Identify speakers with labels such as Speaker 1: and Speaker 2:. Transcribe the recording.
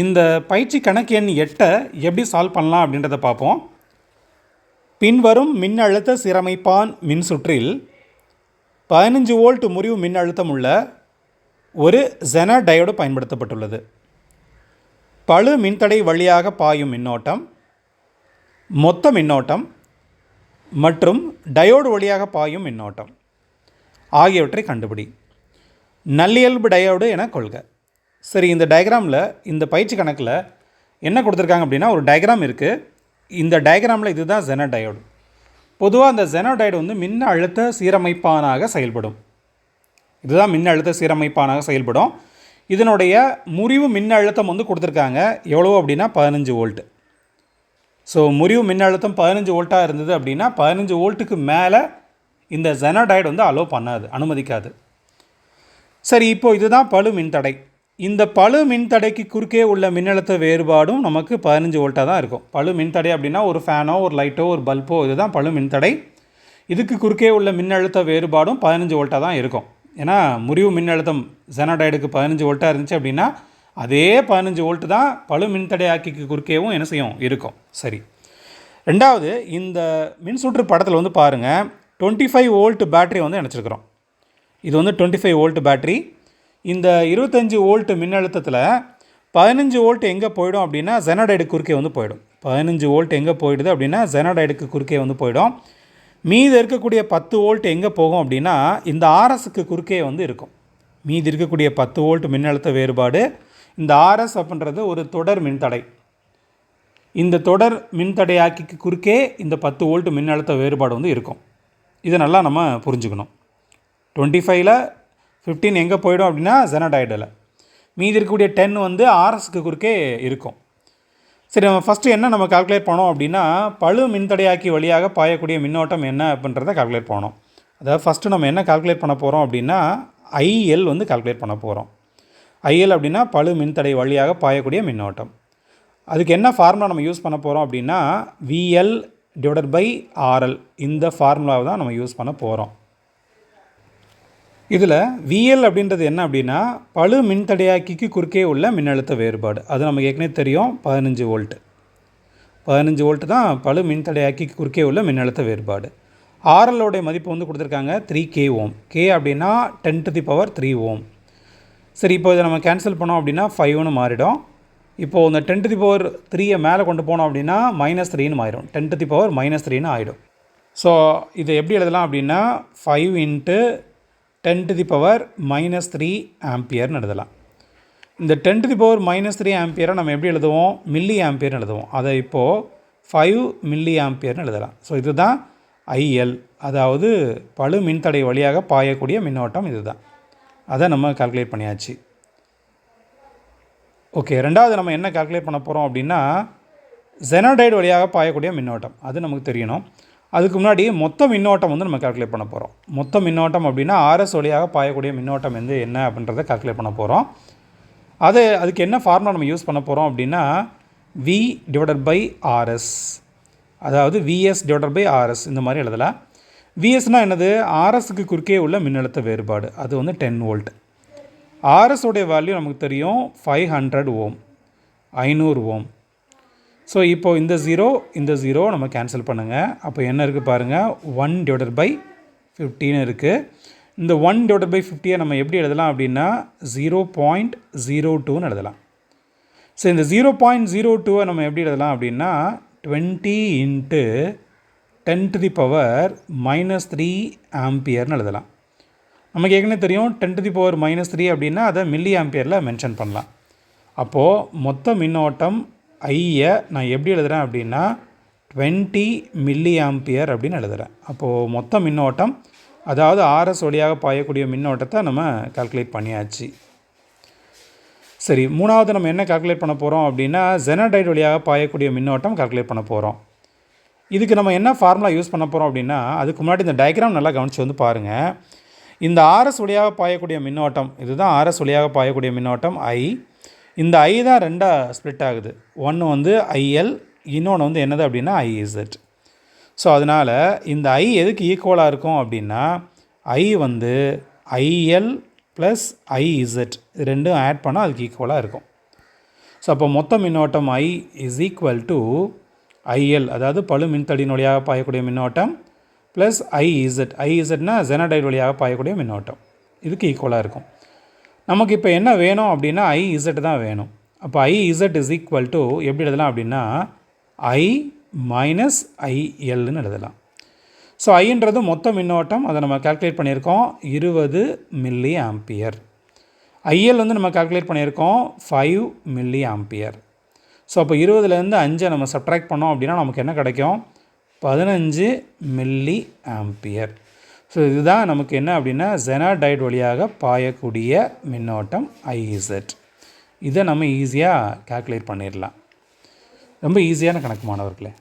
Speaker 1: இந்த பயிற்சி கணக்கு எண் எட்டை எப்படி சால்வ் பண்ணலாம் அப்படின்றத பார்ப்போம். பின்வரும் மின்னழுத்த சீரமைப்பான் மின்சுற்றில் பதினஞ்சு வோல்ட் முறிவு மின்னழுத்தம் உள்ள ஒரு ஜென டயோடு பயன்படுத்தப்பட்டுள்ளது. பழு மின்தடை வழியாக பாயும் மின்னோட்டம் மொத்த மின்னோட்டம் மற்றும் டயோடு வழியாக பாயும் மின்னோட்டம் ஆகியவற்றை கண்டுபிடி. நல்லியல்பு டயோடு என கொள்க. சரி இந்த டயக்ராமில் இந்த பயிற்சி கணக்கில் என்ன கொடுத்துருக்காங்க அப்படின்னா ஒரு டயக்ராம் இருக்குது இந்த டயக்ராமில் இதுதான் ஜெனடயோடு பொதுவாக அந்த ஜெனோ வந்து மின் அழுத்த சீரமைப்பானாக செயல்படும். இதுதான் மின் அழுத்த சீரமைப்பானாக செயல்படும். இதனுடைய முறிவு மின்னழுத்தம் வந்து கொடுத்துருக்காங்க எவ்வளோ அப்படின்னா பதினஞ்சு வோல்ட்டு ஸோ முறிவு மின்னழுத்தம் பதினஞ்சு வோல்ட்டாக இருந்தது அப்படின்னா பதினஞ்சு வோல்ட்டுக்கு மேலே இந்த ஜெனடைடு வந்து அலோவ் பண்ணாது அனுமதிக்காது. சரி இப்போது இதுதான் பழு மின்தடை இந்த பழு மின்தடைக்கு குறுக்கே உள்ள மின்னழுத்த வேறுபாடும் நமக்கு பதினஞ்சு வோல்ட்டாக தான் இருக்கும். பழு மின்தடை அப்படின்னா ஒரு ஃபேனோ ஒரு லைட்டோ ஒரு பல்போ இதுதான் பழு மின்தடை. இதுக்கு குறுக்கே உள்ள மின்னழுத்த வேறுபாடும் பதினஞ்சு வோல்ட்டாக தான் இருக்கும். ஏன்னா முறிவு மின்னழுத்தம் ஜெனடைடுக்கு பதினஞ்சு வோல்ட்டாக இருந்துச்சு அப்படின்னா அதே பதினஞ்சு வோல்ட்டு தான் பழு மின்தடை ஆக்கிக்கு குறுக்கேவும் என்ன செய்யும்? இருக்கும். சரி. ரெண்டாவது இந்த மின்சுற்று படத்தில் வந்து பாருங்கள் டுவெண்ட்டி ஃபைவ் வோல்ட் பேட்டரி வந்து இணைச்சிருக்கிறோம். இது வந்து டுவெண்ட்டி ஃபைவ் வோல்ட் பேட்டரி. இந்த இருபத்தஞ்சி வோல்ட் மின்னழுத்தத்தில் பதினஞ்சு வோல்ட் எங்கே போயிடும் அப்படின்னா ஜெனடைடு குறுக்கே வந்து போயிடும். பதினஞ்சு வோல்ட் எங்கே போயிடுது அப்படின்னா ஜெனடைடுக்கு குறுக்கே வந்து போயிடும். மீதி இருக்கக்கூடிய பத்து வோல்ட் எங்கே போகும் அப்படின்னா இந்த ஆர்எஸ்க்கு குறுக்கே வந்து இருக்கும். மீதி இருக்கக்கூடிய பத்து வோல்ட் மின்னழுத்த வேறுபாடு இந்த ஆர்எஸ் அப்படின்றது ஒரு தொடர் மின்தடை. இந்த தொடர் மின்தடையாக்கிக்கு குறுக்கே இந்த பத்து வோல்ட் மின்னழுத்த வேறுபாடு வந்து இருக்கும். இதை நல்லா நம்ம புரிஞ்சுக்கணும். டுவெண்ட்டி ஃபைவ்ல ஃபிஃப்டீன் எங்கே போயிடும் அப்படின்னா ஜெனடாய்டில் மீதி இருக்கக்கூடிய டென் வந்து ஆர்எஸ்க்கு குறுக்கே இருக்கும். சரி நம்ம ஃபஸ்ட்டு என்ன நம்ம கால்குலேட் பண்ணோம் அப்படின்னா பழு மின்தடையாக்கி வழியாக பாயக்கூடிய மின்னோட்டம் என்ன அப்படின்றத கால்குலேட் பண்ணோம். அதாவது ஃபஸ்ட்டு நம்ம என்ன கால்குலேட் பண்ண போகிறோம் அப்படின்னா ஐஎல் வந்து கால்குலேட் பண்ண போகிறோம் ஐஎல் அப்படின்னா பழு மின்தடை வழியாக பாயக்கூடிய மின்னோட்டம். அதுக்கு என்ன ஃபார்முலா நம்ம யூஸ் பண்ண போகிறோம் அப்படின்னா விஎல் டிவைடட் பை ஆர்எல் இந்த ஃபார்முலாவை தான் நம்ம யூஸ் பண்ண போகிறோம் இதில் விஎல் அப்படின்றது என்ன அப்படின்னா பழு மின்தடையாக்கிக்கு குறுக்கே உள்ள மின்னழுத்த வேறுபாடு. அது நமக்கு ஏற்கனவே தெரியும். பதினஞ்சு வோல்ட்டு பதினஞ்சு வோல்ட்டு தான் பழு மின்தடையாக்கிக்கு குறுக்கே உள்ள மின்னழுத்த வேறுபாடு. ஆர்எல்லோடைய மதிப்பு வந்து கொடுத்துருக்காங்க த்ரீ கே ஓம் கே அப்படின்னா ten to the power three ohm சரி இப்போ இதை நம்ம கேன்சல் பண்ணோம் அப்படின்னா ஃபைவ்னு மாறிடும். இப்போது இந்த டென் டு தி பவர் த்ரீயை மேலே கொண்டு போனோம் அப்படின்னா மைனஸ் த்ரீன்னு மாறிடும். Ten to the power minus த்ரீன்னு ஆகிடும் ஸோ இதை எப்படி எழுதலாம் அப்படின்னா five into ten to the power minus three ஆம்பியர்னு எழுதலாம். இந்த ten to the power minus three ஆம்பியரை நம்ம எப்படி எழுதுவோம்? மில்லி ஆம்பியர்னு எழுதுவோம். அதை இப்போது ஃபைவ் மில்லி ஆம்பியர்னு எழுதலாம். ஸோ இதுதான் ஐஎல் அதாவது பழு மின்தடை வழியாக பாயக்கூடிய மின்னோட்டம் இதுதான். அதை நம்ம கால்குலேட் பண்ணியாச்சு. ஓகே ரெண்டாவது நம்ம என்ன கால்குலேட் பண்ண போகிறோம் அப்படின்னா ஜெனடைடு வழியாக பாயக்கூடிய மின்னோட்டம். அது நமக்கு தெரியணும். அதுக்கு முன்னாடி மொத்த மின்னோட்டம் வந்து நம்ம கால்குலேட் பண்ண போகிறோம் மொத்த மின்னோட்டம் அப்படின்னா ஆர்எஸ் வழியாக பாயக்கூடிய மின்னோட்டம் வந்து என்ன அப்படின்றத கால்குலேட் பண்ண போகிறோம் அது அதுக்கு என்ன ஃபார்முலா நம்ம யூஸ் பண்ண போகிறோம் அப்படின்னா வி டிவைடட் பை ஆர்எஸ் அதாவது விஎஸ் டிவைடட் பை ஆர்எஸ் இந்த மாதிரி எழுதலாம். விஎஸ்னால் என்னது? ஆர்எஸ்க்கு குறுக்கே உள்ள மின்னழுத்த வேறுபாடு. அது வந்து டென் வோல்ட் ஆர்எஸ் உடைய வேல்யூ நமக்கு தெரியும் ஃபைவ் ஹண்ட்ரட் ஓம் ஐநூறு ஓம். ஸோ இப்போது இந்த ஜீரோ இந்த ஜீரோ நம்ம கேன்சல் பண்ணுங்கள் அப்போ என்ன இருக்குது பாருங்கள் ஒன் டிவைடட் பை ஃபிஃப்டின்னு இருக்குது இந்த ஒன் டிவைடட் பை ஃபிஃப்டியை நம்ம எப்படி எழுதலாம் அப்படின்னா ஜீரோ பாயிண்ட் ஜீரோ டூன்னு எழுதலாம். ஸோ இந்த ஜீரோ பாயிண்ட் ஜீரோ டூவை நம்ம எப்படி எழுதலாம் அப்படின்னா twenty into ten to the power minus three ஆம்பியர்னு எழுதலாம். நமக்கு ஏற்கனவே தெரியும் ten to the power minus three அப்படின்னா அதை மில்லி ஆம்பியரில் மென்ஷன் பண்ணலாம். அப்போது மொத்த மின்னோட்டம் ஐயை நான் எப்படி எழுதுகிறேன் அப்படின்னா டுவெண்ட்டி மில்லி ஆம்பியர் அப்படின்னு எழுதுகிறேன் அப்போது மொத்த மின்னோட்டம் அதாவது ஆர்எஸ் வழியாக பாயக்கூடிய மின்னோட்டத்தை நம்ம கால்குலேட் பண்ணியாச்சு. சரி மூணாவது நம்ம என்ன கால்குலேட் பண்ண போகிறோம் அப்படின்னா ஜெனடைட் வழியாக பாயக்கூடிய மின்னோட்டம் கால்குலேட் பண்ண போகிறோம் இதுக்கு நம்ம என்ன ஃபார்முலா யூஸ் பண்ண போகிறோம் அப்படின்னா அதுக்கு முன்னாடி இந்த டயக்ராம் நல்லா கவனித்து வந்து பாருங்கள் இந்த ஆர்எஸ் வழியாக பாயக்கூடிய மின்னோட்டம் இதுதான் ஆர்எஸ் வழியாக பாயக்கூடிய மின்னோட்டம் ஐ இந்த ஐ தான் ரெண்டாக ஸ்ப்ளிட் ஆகுது. ஒன்று வந்து ஐஎல் இன்னொன்று வந்து என்னது அப்படின்னா ஐஇசட் ஸோ அதனால் இந்த ஐ எதுக்கு ஈக்குவலாக இருக்கும் அப்படின்னா ஐ வந்து ஐஎல் ப்ளஸ் ஐஇசட் இது ரெண்டும் ஆட் பண்ணால் அதுக்கு ஈக்குவலாக இருக்கும். ஸோ அப்போ மொத்த மின்னோட்டம் I is equal to I L அதாவது பழு மின்தடியின் வழியாக பாயக்கூடிய மின்னோட்டம் ப்ளஸ் ஐஇசட் ஐஇசட்னா ஜெனடைட் வழியாக பாயக்கூடிய மின்னோட்டம். இதுக்கு ஈக்குவலாக இருக்கும். நமக்கு இப்போ என்ன வேணும் அப்படின்னா ஐ இசட் தான் வேணும். அப்போ I Z is equal to எப்படி எழுதலாம் அப்படின்னா ஐ மைனஸ் ஐஎல்னு எழுதலாம். ஸோ ஐன்றது மொத்த மின்னோட்டம் அதை நம்ம கால்குலேட் பண்ணியிருக்கோம் இருபது மில்லி ஆம்பியர் ஐஎல் வந்து நம்ம கால்குலேட் பண்ணியிருக்கோம் ஃபைவ் மில்லி ஆம்பியர் ஸோ அப்போ இருபதுலேருந்து அஞ்சை நம்ம சப்ட்ராக்ட் பண்ணோம் அப்படின்னா நமக்கு என்ன கிடைக்கும்? பதினஞ்சு மில்லி ஆம்பியர் ஸோ இதுதான் நமக்கு என்ன அப்படின்னா ஜெனாடைட் வழியாக பாயக்கூடிய மின்னோட்டம் ஐஇசட் இதை நம்ம ஈஸியாக கால்குலேட் பண்ணிடலாம். ரொம்ப ஈஸியான கணக்கு மாணவர்களே.